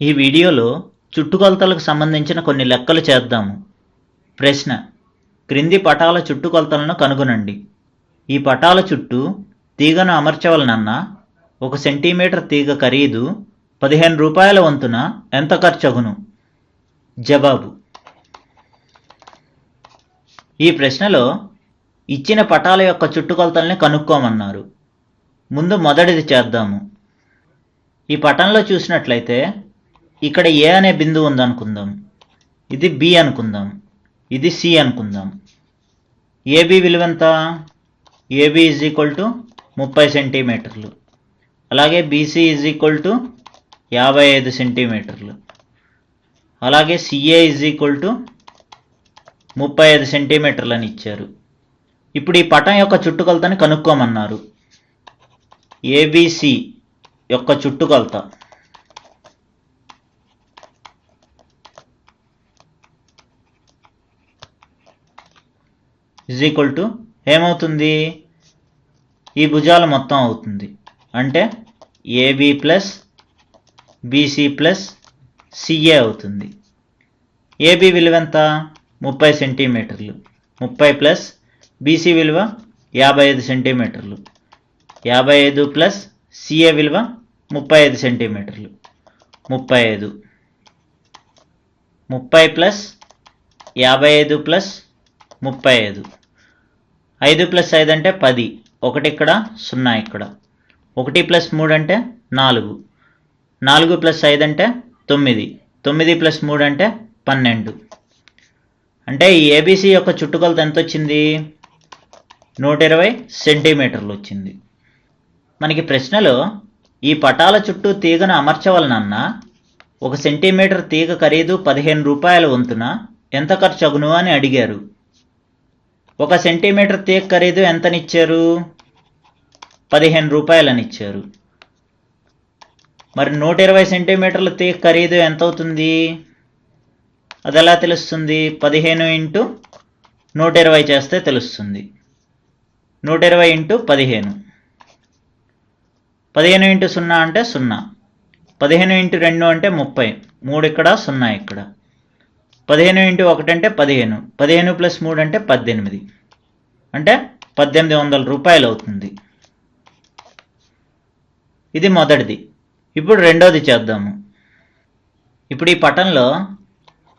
ఈ వీడియోలో చుట్టుకొలతలకు సంబంధించిన కొన్ని లెక్కలు చేద్దాము. ప్రశ్న క్రింది పటాల చుట్టుకొలతలను కనుగొనండి. ఈ పటాల చుట్టూ తీగను అమర్చవలనన్నా ఒక సెంటీమీటర్ తీగ ఖరీదు పదిహేను రూపాయల వంతున ఎంత ఖర్చగును? జవాబు ఈ ప్రశ్నలో ఇచ్చిన పటాల యొక్క చుట్టుకొలతల్ని కనుక్కోమన్నారు. ముందు మొదటిది చేద్దాము. ఈ పటంలో చూసినట్లయితే ఇక్కడ ఏ అనే బిందువు ఉందనుకుందాం. ఇది బి అనుకుందాం. ఇది సి అనుకుందాం. ఏబి విలువ ఎంత? ఏబి ఈజ్ ఈక్వల్ టు ముప్పై సెంటీమీటర్లు. అలాగే బీసీ ఈజ్ ఈక్వల్ టు యాభై ఐదు సెంటీమీటర్లు. అలాగే సిఏ ఈజ్ ఈక్వల్ టు ముప్పై ఐదు సెంటీమీటర్లు అని ఇచ్చారు. ఇప్పుడు ఈ పటం యొక్క చుట్టుకొలతని కనుక్కోమన్నారు. ఏబిసి యొక్క చుట్టుకొలత. ఇజ్ ఈక్వల్ టు ఏమవుతుంది? ఈ భుజాల మొత్తం అవుతుంది. అంటే A B plus B C plus C A అవుతుంది. ఏబి విలువ ఎంత? ముప్పై సెంటీమీటర్లు. ముప్పై ప్లస్ బీసీ విలువ యాభై ఐదు సెంటీమీటర్లు. యాభై ఐదు ప్లస్ సిఏ విలువ ముప్పై ఐదు సెంటీమీటర్లు. ముప్పై ఐదు. ముప్పై ప్లస్ యాభై ఐదు ప్లస్ ముప్పై ఐదు. ఐదు ప్లస్ ఐదు అంటే పది. ఒకటి ఇక్కడ సున్నా ఇక్కడ. ఒకటి ప్లస్ మూడు అంటే నాలుగు. నాలుగు ప్లస్ ఐదు అంటే తొమ్మిది. తొమ్మిది ప్లస్ మూడు అంటే పన్నెండు. అంటే ఈ ఏబీసీ యొక్క చుట్టుకొలత ఎంత వచ్చింది నూట ఇరవై సెంటీమీటర్లు వచ్చింది. మనకి ప్రశ్నలో ఈ పటాల చుట్టూ తీగను అమర్చవలనన్నా ఒక సెంటీమీటర్ తీగ ఖరీదు పదిహేను రూపాయల వంతున ఎంత ఖర్చు అగును అని అడిగారు. ఒక సెంటీమీటర్ తీగ ఖరీదు ఎంతనిచ్చారు? పదిహేను రూపాయలని ఇచ్చారు మరి నూట ఇరవై సెంటీమీటర్ల తీగ ఖరీదు ఎంత అవుతుంది అది ఎలా తెలుస్తుంది? పదిహేను ఇంటూ నూట ఇరవై చేస్తే తెలుస్తుంది. నూట ఇరవై ఇంటూ పదిహేను. పదిహేను ఇంటూ సున్నా అంటే సున్నా. పదిహేను ఇంటూ రెండు అంటే ముప్పై. మూడు ఇక్కడ సున్నా ఇక్కడ. పదిహేను ఇంటూ ఒకటి అంటే పదిహేను. పదిహేను ప్లస్ మూడు అంటే పద్దెనిమిది. అంటే పద్దెనిమిది వందల రూపాయలు అవుతుంది. ఇది మొదటిది. ఇప్పుడు రెండోది చేద్దాము. ఇప్పుడు ఈ పటంలో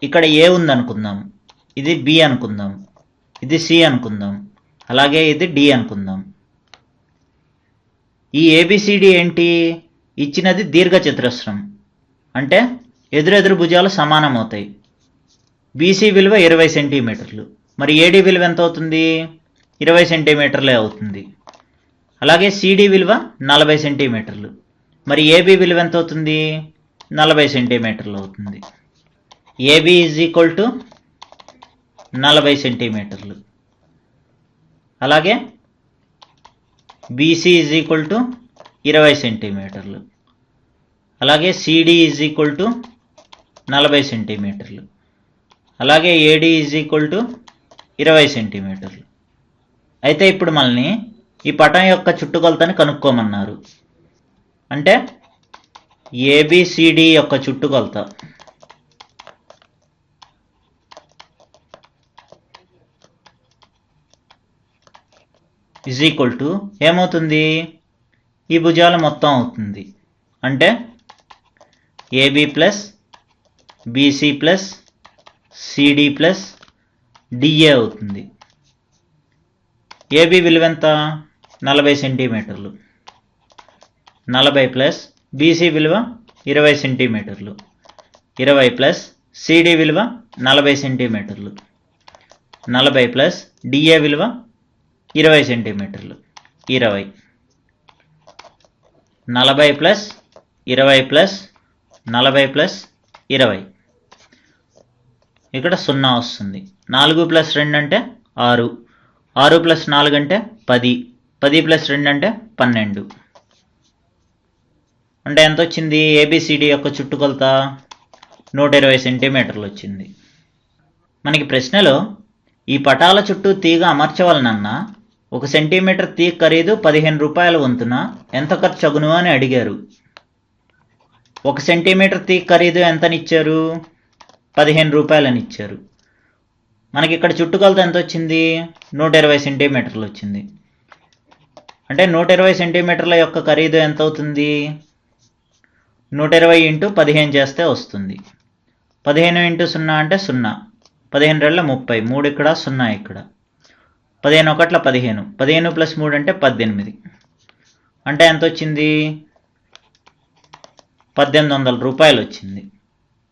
ఇక్కడ ఏ ఉందనుకుందాం. ఇది బి అనుకుందాం. ఇది సి అనుకుందాం. అలాగే ఇది డి అనుకుందాం. ఈ ఏబిసిడి ఏంటి? ఇచ్చినది దీర్ఘ చతురస్రం అంటే ఎదురెదురు భుజాలు సమానం అవుతాయి బీసీ విలువ ఇరవై సెంటీమీటర్లు. మరి ఏడి విలువ ఎంత అవుతుంది ఇరవై సెంటీమీటర్లే అవుతుంది. అలాగే సిడి విలువ నలభై సెంటీమీటర్లు. మరి ఏబి విలువ ఎంత అవుతుంది నలభై సెంటీమీటర్లు అవుతుంది. ఏబి ఈజ్ ఈక్వల్ టు నలభై సెంటీమీటర్లు. అలాగే బీసీ ఈజ్ ఈక్వల్ టు ఇరవై సెంటీమీటర్లు. అలాగే సిడి ఈజ్ ఈక్వల్ టు నలభై సెంటీమీటర్లు. అలాగే ఏడి ఈజ్ ఈక్వల్ టు ఇరవై సెంటీమీటర్లు అయితే ఇప్పుడు మనల్ని ఈ పటం యొక్క చుట్టుకొలతని కనుక్కోమన్నారు. అంటే ఏబిసిడి యొక్క చుట్టుకొలత. ఇజ్ ఈక్వల్ టు ఏమవుతుంది? ఈ భుజాల మొత్తం అవుతుంది. అంటే A B plus B C plus C D plus D A అవుతుంది. ఏబి విలువ ఎంత? నలభై సెంటీమీటర్లు. నలభై ప్లస్ బీసీ విలువ ఇరవై సెంటీమీటర్లు. ఇరవై ప్లస్ సిడి విలువ నలభై సెంటీమీటర్లు. నలభై ప్లస్ డిఏ విలువ ఇరవై సెంటీమీటర్లు. ఇరవై. నలభై ప్లస్ ఇరవై ప్లస్ నలభై ప్లస్ ఇరవై. ఇక్కడ సున్నా వస్తుంది. నాలుగు ప్లస్ రెండు అంటే ఆరు. ఆరు ప్లస్ నాలుగు అంటే పది. పది ప్లస్ రెండు అంటే పన్నెండు. అంటే ఎంత వచ్చింది? ఏబిసిడి యొక్క చుట్టుకొలత నూట ఇరవై సెంటీమీటర్లు వచ్చింది. మనకి ప్రశ్నలో ఈ పటాల చుట్టూ తీగ అమర్చవలనన్నా ఒక సెంటీమీటర్ తీగ ఖరీదు పదిహేను రూపాయల వంతున ఎంత ఖర్చు అగును అని అడిగారు. ఒక సెంటీమీటర్ తీగ ఖరీదు ఎంతనిచ్చారు? పదిహేను రూపాయలని ఇచ్చారు. మనకి ఇక్కడ చుట్టుకొలత ఎంత వచ్చింది నూట ఇరవై సెంటీమీటర్లు వచ్చింది. అంటే నూట ఇరవై సెంటీమీటర్ల యొక్క ఖరీదు ఎంత అవుతుంది నూట ఇరవై ఇంటూ పదిహేను చేస్తే వస్తుంది. పదిహేను ఇంటూ సున్నా అంటే సున్నా. పదిహేను రెళ్ళ ముప్పై. మూడు ఇక్కడ సున్నా ఇక్కడ. పదిహేను ఒకట్ల పదిహేను. పదిహేను ప్లస్ మూడు అంటే పద్దెనిమిది. అంటే ఎంత వచ్చింది పద్దెనిమిది వందల రూపాయలు వచ్చింది